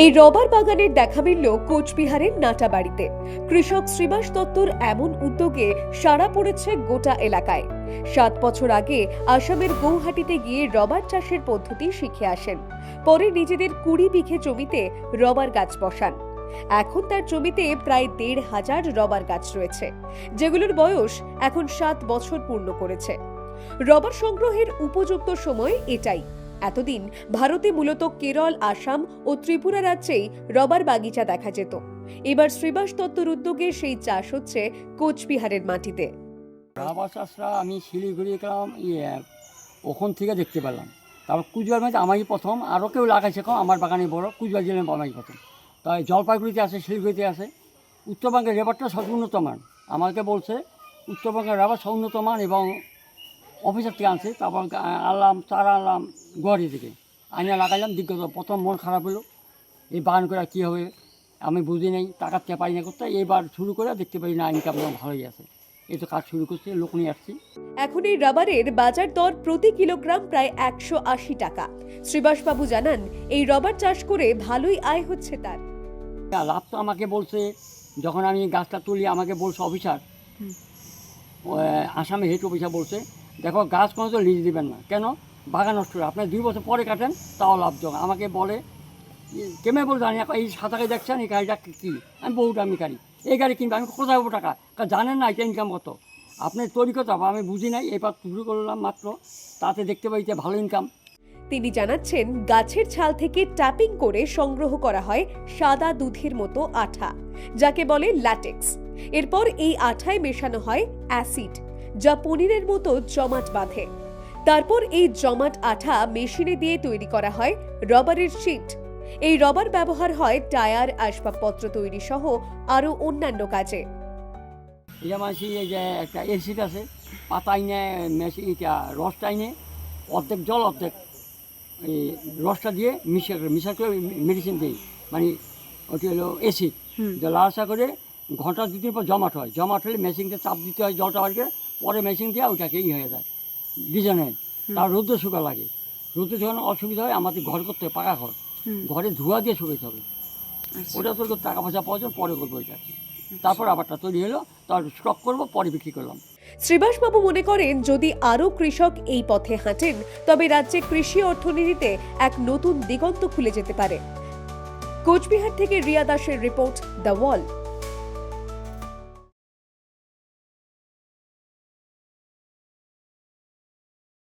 এই রবার বাগানের দেখা মিলল কোচবিহারের নাটা বাড়িতে। কৃষক শ্রীবাস দত্তর এমন উদ্যোগে সাড়া পড়েছে গোটা এলাকায়। সাত বছর আগে আসামের গৌহাটিতে গিয়ে রবার চাষের পদ্ধতি শিখে আসেন। পরে নিজেদের কুড়ি বিঘে জমিতে রবার গাছ বসান। এখন তার জমিতে প্রায় দেড় হাজার রবার গাছ রয়েছে, যেগুলোর বয়স এখন সাত বছর পূর্ণ করেছে। রবার সংগ্রহের উপযুক্ত সময় এটাই। এতদিন ভারতে মূলত কেরল, আসাম ও ত্রিপুরা রাজ্যেই রবার বাগিচা দেখা যেত। এবার শ্রীবাস দত্তর উদ্যোগে সেই চাষ হচ্ছে কোচবিহারের মাটিতে। রাবার চাষটা আমি শিলিগুড়ি গেলাম ইয়ে ওখান থেকে দেখতে পেলাম। তারপর কুচবিহার মধ্যে আমারই প্রথম, আরও কেউ লাগাইছে কম, আমার বাগানে বড়, কুচবিহার জেলায় আমারই প্রথম। তাই জলপাইগুড়িতে আছে, শিলিগুড়িতে আছে। উত্তরবঙ্গের রেবারটা সব উন্নত মান আমাকে বলছে, উত্তরবঙ্গের রাবার উন্নত মান এবং অফিসার থেকে আনছে তারপর আনলাম চারা আনলাম গুয়াহাটি থেকে। আইনা লাগাইলাম দিগ্গত প্রথম মন খারাপ হলো এই বাগান করে কী হবে আমি বুঝি নেই টাকা থেকে পারি না করতে। এবার শুরু করে দেখতে পারি না ইনকাম ভালোই আছে। এই তো কাজ শুরু করছে লোক নিয়ে আসছি। এখন এই রাবারের বাজার দর প্রতি কিলোগ্রাম প্রায় একশো আশি টাকা। শ্রীবাসবাবু জানান এই রবার চাষ করে ভালোই আয় হচ্ছে তার। লাভ তো আমাকে বলছে যখন আমি গাছটা তুলি আমাকে বলছে অফিসার আসামে হেড অফিসার বলছে দেখো, গাছ কোনো তো লিজ দেবেন না। কেন? বাগান নষ্ট হবে। আপনি দুই বছর পরে কাটেন, তাও লাভজনক আমাকে বলে কেমে বলতে জানি এই সাঁতারে দেখছেন, এই গাড়িটা কী? আমি বহু আমি গাড়ি। এই গাড়ি কিনবো, আমি কোথায় পাবো টাকা? কারণ জানেন না, এটা ইনকাম কত? আপনি তৈরি করতে হবে আমি বুঝি নাই। এবার শুরু করলাম মাত্র। তাতে দেখতে পাই যে ভালো ইনকাম তিনি জানাচ্ছেন, গাছের ছাল থেকে ট্যাপিং করে সংগ্রহ করা হয় সাদা দুধের মতো আঠা, যাকে বলে ল্যাটেক্স এরপর এই আঠায় মেশানো হয় অ্যাসিড যা পনিরের মতো জমাট বাঁধে। তারপর এই জমাট আঠা মেশিনে দিয়ে তৈরি করা হয় রবারের শিট। এই রবার ব্যবহার হয় টায়ার আসবাবপত্র তৈরি সহ আরও অন্যান্য কাজে। এটা মাসি এই যে একটা এসিড আছে পাতা আইনে মেশি এটা রসটা আইনে অর্ধেক জল অর্ধেক এই রসটা দিয়ে মিশা করে মিশা করে মেডিসিন দিই। মানে ওটি হলো এসিড যে লালসা করে ঘণ্টা দু দিন পর জমাট হয়। জমাট হলে মেশিনকে চাপ দিতে হয় জলটা বাড়িয়ে পরে মেশিন দিয়ে ওইটাকে ই হয়ে যায় ডিজাইনে। তার রৌদ্র শুকা লাগে। রৌদ্র যখন অসুবিধা হয় আমাদের ঘর করতে হয় পাকা ঘর। ঘরে ধোয়া দিয়ে শুকাইতে হবে। ওটা তো টাকা পয়সা পাওয়ার জন্য পরে করব ওইটা তারপর আবারটা তৈরি হলো তার স্টক করব পরে বিক্রি করলাম। শ্রীবাসবাবু মনে করেন যদি আরও কৃষক এই পথে হাঁটেন তবে রাজ্যে কৃষি অর্থনীতিতে এক নতুন দিগন্ত খুলে যেতে পারে। কোচবিহার থেকে রিয়া দাসের রিপোর্ট দ্য ওয়াল।